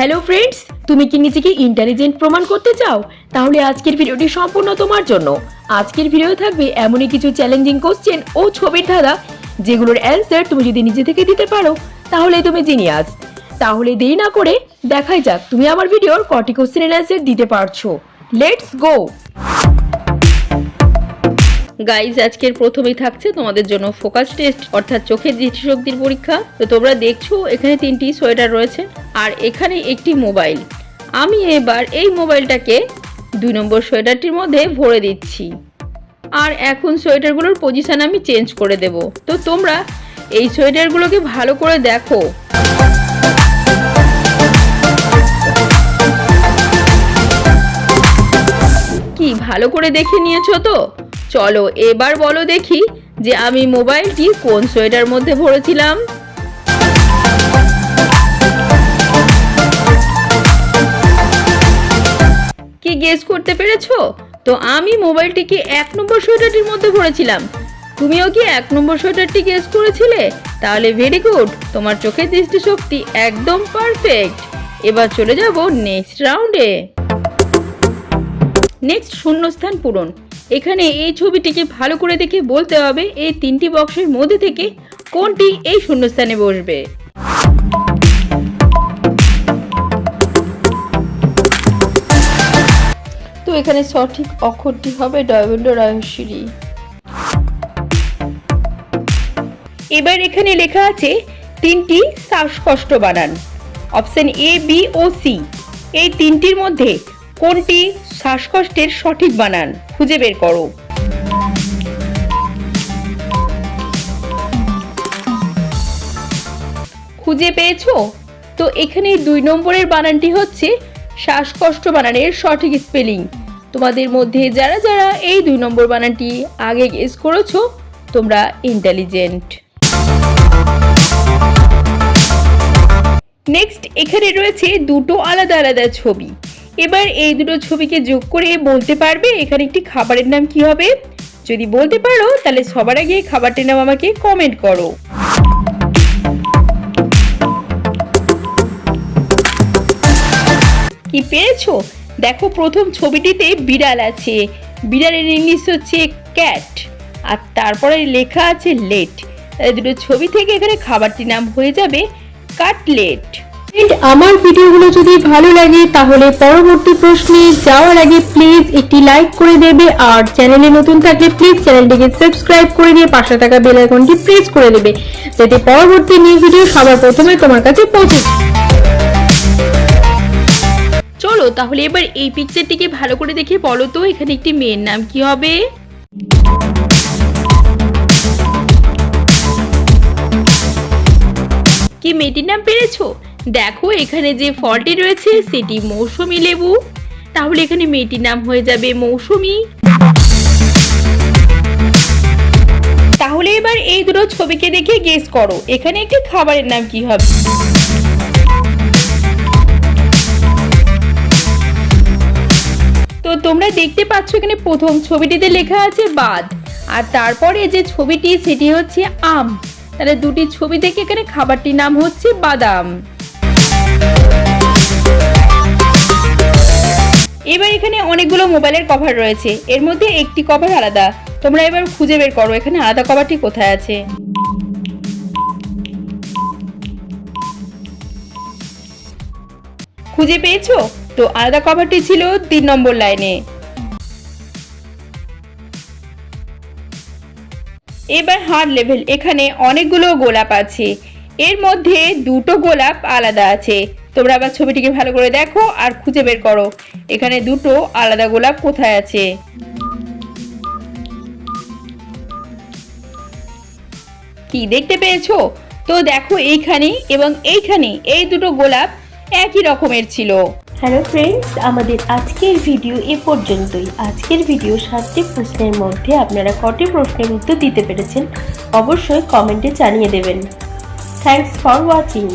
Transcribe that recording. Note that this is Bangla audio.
হ্যালো ফ্রেন্ডস তুমি কি নিজেকে ইন্টেলিজেন্ট প্রমাণ করতে চাও? তাহলে আজকের ভিডিওটি সম্পূর্ণ তোমার জন্য। আজকের ভিডিও থাকবে এমনই কিছু চ্যালেঞ্জিং কোশ্চেন ও ছবির ধারা যেগুলোর অ্যান্সার তুমি যদি নিজে থেকে দিতে পারো, তাহলে তুমি জিনিয়াস তাহলে দেরি না করে দেখাই যাক তুমি আমার ভিডিওর কটি কোশ্চেনের অ্যান্সার দিতে পারছ। লেটস গো গাইজ আজকের প্রথমেই থাকছে তোমাদের জন্য ফোকাস টেস্ট অর্থাৎ চোখের দৃষ্টিশক্তির পরীক্ষা। তো তোমরা দেখছ, এখানে তিনটি সোয়েটার রয়েছে, আর এখানে একটি মোবাইল। আমি এবার এই মোবাইলটাকে দুই নম্বর সোয়েটারটির মধ্যে ভরে দিচ্ছি। আর এখন সোয়েটারগুলোর পজিশান আমি চেঞ্জ করে দেব। তো তোমরা এই সোয়েটারগুলোকে ভালো করে দেখো। কি, ভালো করে দেখে নিয়েছো তো? চলো এবার বলো দেখি যে আমি মোবাইলটি কোন সোয়েটার মধ্যে ভরেছিলাম। কি গেস করতে পেরেছ? তো আমি মোবাইলটিকে এক নম্বর সোয়েটারটির মধ্যে ভরেছিলাম। তুমিও কি এক নম্বর সোয়েটারটি গেস করেছিলে? তাহলে ভেরি গুড তোমার চোখের দৃষ্টিশক্তি একদম পারফেক্ট এবার চলে যাব নেক্সট রাউন্ডে নেক্সট শূন্যস্থান পূরণ। এখানে এই ছবিটিকে ভালো করে দেখে বলতে হবে এই তিনটি বক্সের মধ্যে থেকে কোনটি এই শূন্যস্থানে বসবে। তো এখানে সঠিক অক্ষরটি হবে ডয়বন্ড রহস্যরি এবার এখানে লেখা আছে তিনটি শ্বাসকষ্ট বানান। অপশন এ বি ও সি এই তিনটির মধ্যে কোনটি শ্বাসকষ্টের সঠিক বানান? খুঁজে বের করো। খুঁজে পেয়েছ? তো এখানে দুই নম্বরের বানানটি হচ্ছে শ্বাসকষ্ট বানানের সঠিক স্পেলিং। তোমাদের মধ্যে যারা যারা এই দুই নম্বর বানানটি আগে গেস করেছ, তোমরা ইন্টেলিজেন্ট নেক্সট এখানে রয়েছে দুটো আলাদা আলাদা ছবি। এবার এই দুটো ছবিকে যোগ করে বলতে পারবে এখানে একটি খাবারের নাম কি হবে? যদি বলতে পারো, তাহলে সবার আগে খাবারটির নাম আমাকে কমেন্ট করো। কি পেরেছ দেখো প্রথম ছবিটিতে বিড়াল আছে। বিড়ালের ইংলিশ হচ্ছে ক্যাট আর তারপরে লেখা আছে লেট দুটো ছবি থেকে এখানে খাবারটির নাম হয়ে যাবে কাটলেট আমার ভিডিওগুলো যদি ভালো লাগে, তাহলে পরবর্তী প্রশ্নে যাওয়ার আগে প্লিজ একটি লাইক করে দেবে। আর চ্যানেলে নতুন থাকলে প্লিজ চ্যানেলটিকে সাবস্ক্রাইব করে দিয়ে পাশে থাকা বেল আইকনটি প্রেস করে দেবে। যাতে পরবর্তী নিউ ভিডিও সবার প্রথমে তোমার কাছে পৌঁছে চলো, তাহলে এবার এই পিকচারটিকে ভালো করে দেখে বলো তো, এখানে একটি মেয়ের নাম কি হবে? কি মেয়েটির নাম পেরেছ? দেখো, এখানে যে ফলটি রয়েছে, সেটি মৌসুমি লেবু। তাহলে এখানে মেয়েটির নাম হয়ে যাবে মৌসুমি। তাহলে এবার এই দুটো ছবিকে দেখে গেস করো, এখানে একটি খাবারের নাম কি হবে? তো তোমরা দেখতে পাচ্ছ এখানে প্রথম ছবিটিতে লেখা আছে বাদ, আর তারপরে যে ছবিটি, সেটি হচ্ছে আম। তাহলে দুটি ছবি থেকে এখানে খাবারটির নাম হচ্ছে বাদাম। এবার এখানে অনেকগুলো মোবাইলের কভার রয়েছে। এর মধ্যে একটি কভার আলাদা। তোমরা এবার খুঁজে বের করো এখানে আলাদা কভারটি কোথায় আছে। খুঁজে পেয়েছ? তো আলাদা কভারটি ছিল তিন নম্বর লাইনে এবার হার্ড লেভেল এখানে অনেকগুলো গোলাপ আছে। এর মধ্যে দুটো গোলাপ আলাদা আছে। তোমরা আবার ছবিটিকে ভালো করে দেখো আর খুঁজে বের করো। এখানে দুটো আলাদা গোলাপ কোথায় আছে? কি দেখতে পেয়েছ? তো দেখো এইখানে এবং এইখানে এই দুটো গোলাপ একই রকমের ছিল। হ্যালো ফ্রেন্ডস আমাদের আজকের ভিডিও এ পর্যন্তই। আজকের ভিডিও সাতটি প্রশ্নের মধ্যে আপনারা কটি প্রশ্নের উত্তর দিতে পেরেছেন, অবশ্যই কমেন্টে জানিয়ে দেবেন। Thanks for watching